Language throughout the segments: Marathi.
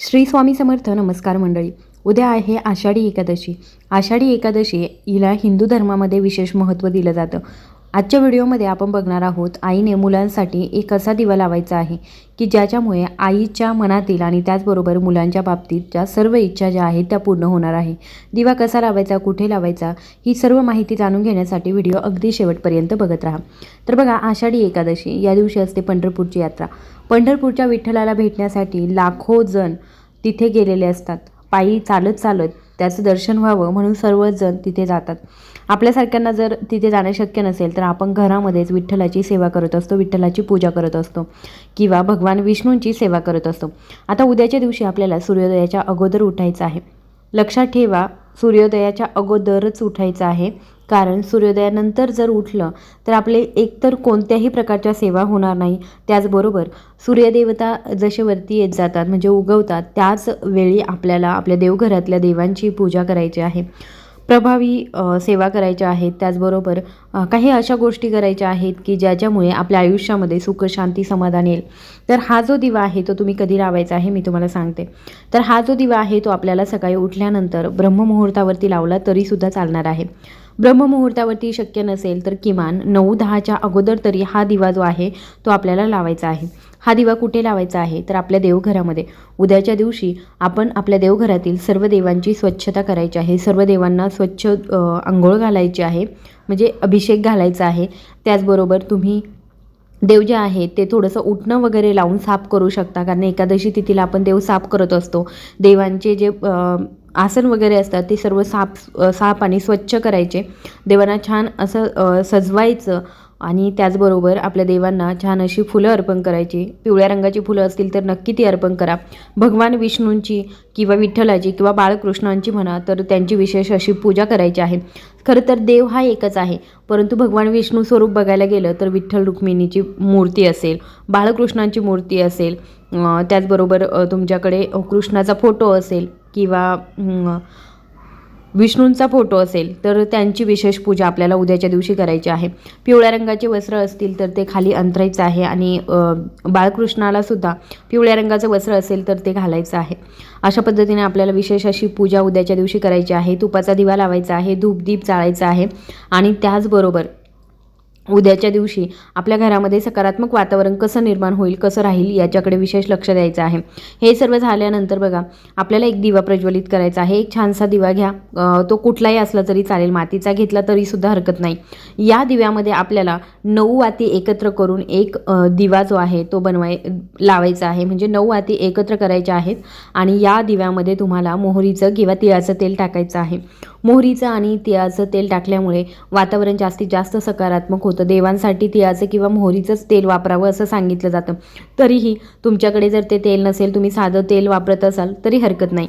श्री स्वामी समर्थ नमस्कार मंडळी. उद्या आहे आषाढी एकादशी. आषाढी एकादशी हिला हिंदू धर्मामध्ये विशेष महत्त्व दिलं जातं. आजच्या व्हिडिओमध्ये आपण बघणार आहोत आईने मुलांसाठी एक असा दिवा लावायचा आहे की ज्याच्यामुळे आईच्या मनातील आणि त्याचबरोबर मुलांच्या बाबतीत ज्या सर्व इच्छा ज्या आहेत त्या पूर्ण होणार आहे. दिवा कसा लावायचा कुठे लावायचा ही सर्व माहिती जाणून घेण्यासाठी व्हिडिओ अगदी शेवटपर्यंत बघत राहा. तर बघा आषाढी एकादशी या दिवशी असते पंढरपूरची यात्रा. पंढरपूरच्या विठ्ठलाला भेटण्यासाठी लाखो जण तिथे गेलेले असतात. पायी चालत चालत त्याचं दर्शन व्हावं म्हणून सर्वजण तिथे जातात. आपल्यासारख्यांना जर तिथे जाणं शक्य नसेल तर आपण घरामध्येच विठ्ठलाची सेवा करत असतो विठ्ठलाची पूजा करत असतो किंवा भगवान विष्णूंची सेवा करत असतो. आता उद्याच्या दिवशी आपल्याला सूर्योदयाच्या अगोदर उठायचं आहे. लक्षात ठेवा सूर्योदयाच्या अगोदरच उठायचं आहे. कारण सूर्योदयानंतर जर उठलं तर आपले एकतर कोणत्याही प्रकारच्या सेवा होणार नाही. त्याचबरोबर सूर्यदेवता जसे वरती येत जातात म्हणजे उगवतात त्याच वेळी आपल्याला आपल्या देवघरातल्या देवांची पूजा करायची आहे. प्रभावी सेवा करायच्या आहेत. त्याचबरोबर काही अशा गोष्टी करायच्या आहेत की ज्याच्यामुळे आपल्या आयुष्यामध्ये सुख शांती समाधान येईल. तर हा जो दिवा आहे तो तुम्ही कधी लावायचा आहे मी तुम्हाला सांगते. तर हा जो दिवा आहे तो आपल्याला सकाळी उठल्यानंतर ब्रह्ममुहूर्तावरती लावला तरीसुद्धा चालणार आहे. ब्रह्ममुहूर्तावरती शक्य नसेल तर किमान नऊ दहाच्या अगोदर तरी हा दिवा जो आहे तो आपल्याला लावायचा आहे. हा दिवा कुठे लावायचा आहे? तर आपल्या देवघरामध्ये. उद्याच्या दिवशी आपण आपल्या देवघरातील सर्व देवांची स्वच्छता करायची आहे. सर्व देवांना स्वच्छ आंघोळ घालायची आहे म्हणजे अभिषेक घालायचा आहे. त्याचबरोबर तुम्ही देव जे आहे ते थोडंसं उठणं वगैरे लावून साफ करू शकता. कारण एकादशी तिथीला आपण देव साफ करत असतो. देवांचे जे आसन वगैरे असतात ते सर्व साफ साफ आणि स्वच्छ करायचे. देवांना छान असं सजवायचं आणि त्याचबरोबर आपल्या देवांना छान अशी फुलं अर्पण करायची. पिवळ्या रंगाची फुलं असतील तर नक्की ती अर्पण करा. भगवान विष्णूंची किंवा विठ्ठलाची किंवा बाळकृष्णांची म्हणा तर त्यांची विशेष अशी पूजा करायची आहे. खरं तर देव हा एकच आहे परंतु भगवान विष्णू स्वरूप बघायला गेलं तर विठ्ठल रुक्मिणीची मूर्ती असेल बाळकृष्णांची मूर्ती असेल त्याचबरोबर तुमच्याकडे कृष्णाचा फोटो असेल किंवा विष्णूंचा फोटो असेल तर त्यांची विशेष पूजा आपल्याला उद्याच्या दिवशी करायची आहे. पिवळ्या रंगाचे वस्त्र असतील तर ते खाली अंतरायचं आहे आणि बाळकृष्णाला सुद्धा पिवळ्या रंगाचं वस्त्र असेल तर ते घालायचं आहे. अशा पद्धतीने आपल्याला विशेष अशी पूजा उद्याच्या दिवशी करायची आहे. तुपाचा दिवा लावायचा आहे धूपदीप जाळायचा आहे आणि त्याचबरोबर उद्याच्या दिवशी आपल्या घरामध्ये सकारात्मक वातावरण कसं निर्माण होईल कसं राहील याच्याकडे विशेष लक्ष द्यायचं आहे. हे सर्व झाल्यानंतर बघा आपल्याला एक दिवा प्रज्वलित करायचा आहे. एक छानसा दिवा घ्या. तो कुठलाही असला तरी चालेल. मातीचा घेतला तरीसुद्धा हरकत नाही. या दिव्यामध्ये आपल्याला नऊ वाती एकत्र करून एक दिवा जो आहे तो बनवाय लावायचा आहे. म्हणजे नऊ वाती एकत्र करायच्या आहेत आणि या दिव्यामध्ये तुम्हाला मोहरीचं किंवा तिळाचं तेल टाकायचं आहे. मोहरीचं आणि तिळाचं तेल टाकल्यामुळे वातावरण जास्तीत जास्त सकारात्मक होतं. देवांसाठी तिळाचं किंवा मोहरीचंच तेल वापरावं असं सांगितलं जातं. तरीही तुमच्याकडे जर ते तेल नसेल तुम्ही साधं तेल वापरत असाल तरी हरकत नाही.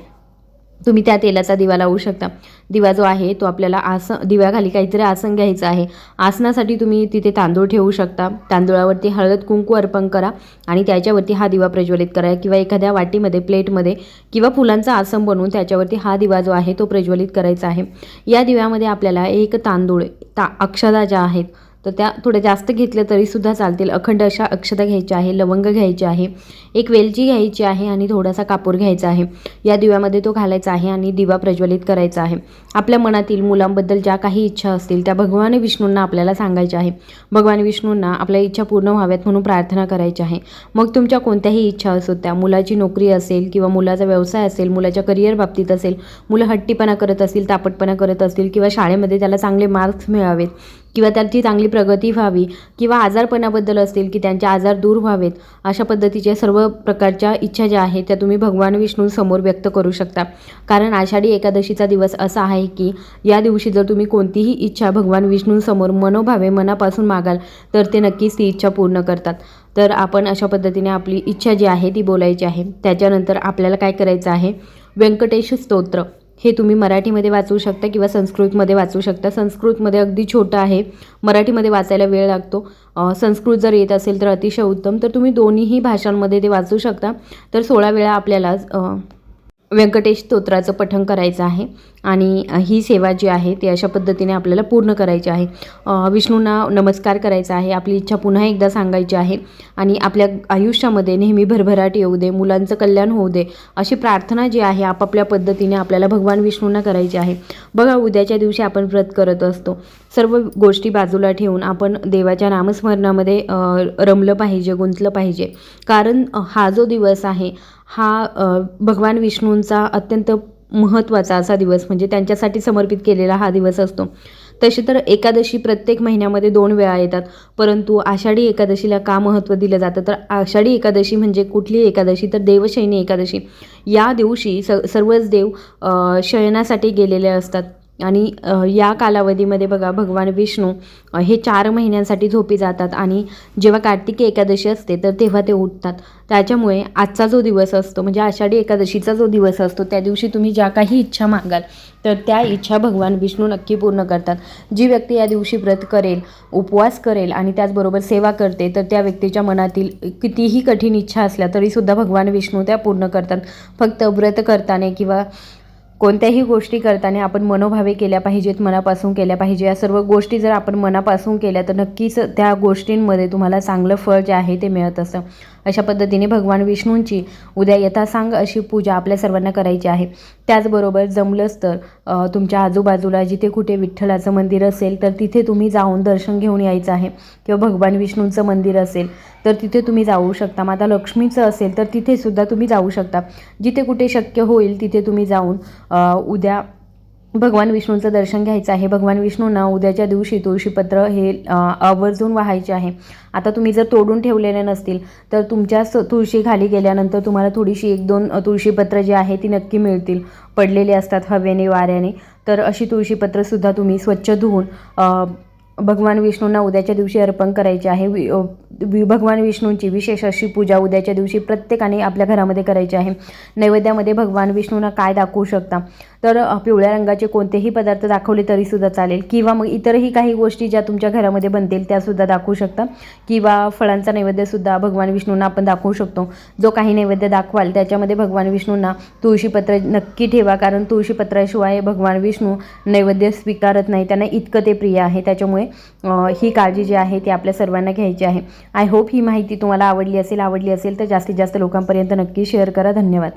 तुम्ही त्या तेलाचा दिवा लावू शकता. दिवा जो आहे तो आपल्याला आसन दिव्याखाली काहीतरी आसन घ्यायचं आहे. आसनासाठी तुम्ही तिथे तांदूळ ठेवू शकता. तांदूळावरती हळद कुंकू अर्पण करा आणि त्याच्यावरती हा दिवा प्रज्वलित करा. किंवा एखाद्या वाटीमध्ये प्लेटमध्ये किंवा फुलांचा आसन बनवून त्याच्यावरती हा दिवा जो आहे तो प्रज्वलित करायचा आहे. या दिव्यामध्ये आपल्याला एक तांदूळ ता अक्षदा ज्या आहेत तर त्या थोड्या जास्त घेतल्या तरीसुद्धा चालतील. अखंड अशा अक्षता घ्यायच्या आहे लवंग घ्यायची आहे एक वेलची घ्यायची आहे आणि थोडासा कापूर घ्यायचा आहे. या दिव्यामध्ये तो घालायचा आहे आणि दिवा प्रज्वलित करायचा आहे. आपल्या मनातील मुलांबद्दल ज्या काही इच्छा असतील त्या भगवान विष्णूंना आपल्याला सांगायच्या आहे. भगवान विष्णूंना आपल्या इच्छा पूर्ण व्हाव्यात म्हणून प्रार्थना करायची आहे. मग तुमच्या कोणत्याही इच्छा असो त्या मुलाची नोकरी असेल किंवा मुलाचा व्यवसाय असेल मुलाच्या करिअर बाबतीत असेल मुलं हट्टीपणा करत असतील तापटपणा करत असतील किंवा शाळेमध्ये त्याला चांगले मार्क्स मिळावेत किंवा त्यांची चांगली प्रगती व्हावी किंवा आजारपणाबद्दल असतील की त्यांचे आजार दूर व्हावेत अशा पद्धतीच्या सर्व प्रकारच्या इच्छा ज्या आहेत त्या तुम्ही भगवान विष्णूंसमोर व्यक्त करू शकता. कारण आषाढी एकादशीचा दिवस असा आहे की या दिवशी जर तुम्ही कोणतीही इच्छा भगवान विष्णूंसमोर मनोभावे मनापासून मागाल तर ते नक्कीच ती इच्छा पूर्ण करतात. तर आपण अशा पद्धतीने आपली इच्छा जी आहे ती बोलायची आहे. त्याच्यानंतर आपल्याला काय करायचं आहे? व्यंकटेश स्तोत्र. हे तुम्ही मराठीमध्ये वाचू शकता किंवा संस्कृतमध्ये वाचू शकता. संस्कृतमध्ये अगदी छोटं आहे. मराठीमध्ये वाचायला वेळ लागतो. संस्कृत जर येत असेल तर अतिशय उत्तम. तर तुम्ही दोन्हीही भाषांमध्ये ते वाचू शकता. तर सोळा वेळा आपल्याला व्यंकटेश स्तोत्राचं पठण करायचं आहे. आणि ही सेवा जी आहे ती अशा पद्धतीने आपल्याला पूर्ण करायची आहे. विष्णूंना नमस्कार करायचा आहे. आपली इच्छा पुन्हा एकदा सांगायची आहे. आणि आपल्या आयुष्यामध्ये नेहमी भरभराट येऊ दे मुलांचं कल्याण होऊ दे अशी प्रार्थना जी आहे आपापल्या पद्धतीने आपल्याला भगवान विष्णूंना करायची आहे. बघा उद्याच्या दिवशी आपण व्रत करत असतो. सर्व गोष्टी बाजूला ठेवून आपण देवाच्या नामस्मरणामध्ये रमलं पाहिजे गुंतलं पाहिजे. कारण हा जो दिवस आहे हा भगवान विष्णूंचा अत्यंत महत्त्वाचा असा दिवस म्हणजे त्यांच्यासाठी समर्पित केलेला हा दिवस असतो. तसे तर एकादशी प्रत्येक महिन्यामध्ये दोन वेळा येतात परंतु आषाढी एकादशीला का महत्त्व दिलं जातं? तर आषाढी एकादशी म्हणजे कुठली एकादशी? तर देवशयनी एकादशी. या दिवशी स सर्वच देव शयनासाठी गेलेले असतात. आणि या कालावधीमध्ये बघा भगवान विष्णू हे चार महिन्यांसाठी झोपी जातात आणि जेव्हा कार्तिकी एकादशी असते तर तेव्हा ते उठतात. त्याच्यामुळे आजचा जो दिवस असतो म्हणजे आषाढी एकादशीचा जो दिवस असतो त्या दिवशी तुम्ही ज्या काही इच्छा मागाल तर त्या इच्छा भगवान विष्णू नक्की पूर्ण करतात. जी व्यक्ती या दिवशी व्रत करेल उपवास करेल आणि त्याचबरोबर सेवा करते तर त्या व्यक्तीच्या मनातील कितीही कठीण इच्छा असल्या तरीसुद्धा भगवान विष्णू त्या पूर्ण करतात. फक्त व्रत करताना किंवा कोणत्याही गोष्टी करताना आपण मनोभावे केल्या पाहिजेत मनापासून केल्या पाहिजे. या सर्व गोष्टी जर आपण मनापासून केल्या तर नक्कीच त्या गोष्टींमध्ये तुम्हाला चांगलं फळ जे आहे ते मिळत असतं. अशा पद्धतीने भगवान विष्णूंची उद्या यथासांग अशी पूजा आपल्या सर्वांना करायची आहे. त्याचबरोबर जमलंच तर तुमच्या आजूबाजूला जिथे कुठे विठ्ठलाचं मंदिर असेल तर तिथे तुम्ही जाऊन दर्शन घेऊन यायचं आहे. किंवा भगवान विष्णूंचं मंदिर असेल तर तिथे तुम्ही जाऊ शकता. माता लक्ष्मीचं असेल तर तिथेसुद्धा तुम्ही जाऊ शकता. जिथे कुठे शक्य होईल तिथे तुम्ही जाऊन उद्या भगवान विष्णूचं दर्शन घ्यायचं आहे. भगवान विष्णूंना उद्याच्या दिवशी तुळशीपत्र हे आवर्जून वाहायचे आहे. आता तुम्ही जर तोडून ठेवलेले नसतील तर तुमच्या तुळशी खाली गेल्यानंतर तुम्हाला थोडीशी एक दोन तुळशीपत्र जी आहे ती नक्की मिळतील. पडलेली असतात हवेने वाऱ्याने. तर अशी तुळशीपत्रसुद्धा तुम्ही स्वच्छ धुवून भगवान विष्णूंना उद्याच्या दिवशी अर्पण करायचे आहे. वि वि भगवान विष्णूंची विशेष अशी पूजा उद्याच्या दिवशी प्रत्येकाने आपल्या घरामध्ये करायची आहे. नैवेद्यामध्ये भगवान विष्णूंना काय दाखवू शकता? तर पिवळ्या रंगाचे कोणतेही पदार्थ दाखवले तरीसुद्धा चालेल. किंवा मग इतरही काही गोष्टी ज्या तुमच्या घरामध्ये बनतील त्यासुद्धा दाखवू शकता. किंवा फळांचा नैवेद्यसुद्धा भगवान विष्णूंना आपण दाखवू शकतो. जो काही नैवेद्य दाखवाल त्याच्यामध्ये भगवान विष्णूंना तुळशीपत्र नक्की ठेवा. कारण तुळशीपत्राशिवाय भगवान विष्णू नैवेद्य स्वीकारत नाही. त्यांना इतकं ते प्रिय आहे. त्याच्यामुळे ही काळजी जी आहे ती आपल्या सर्वांना घ्यायची आहे. आय होप ही माहिती तुम्हाला आवडली असेल आवडली असेल तर जास्तीत जास्त लोकांपर्यंत नक्की शेअर करा. धन्यवाद.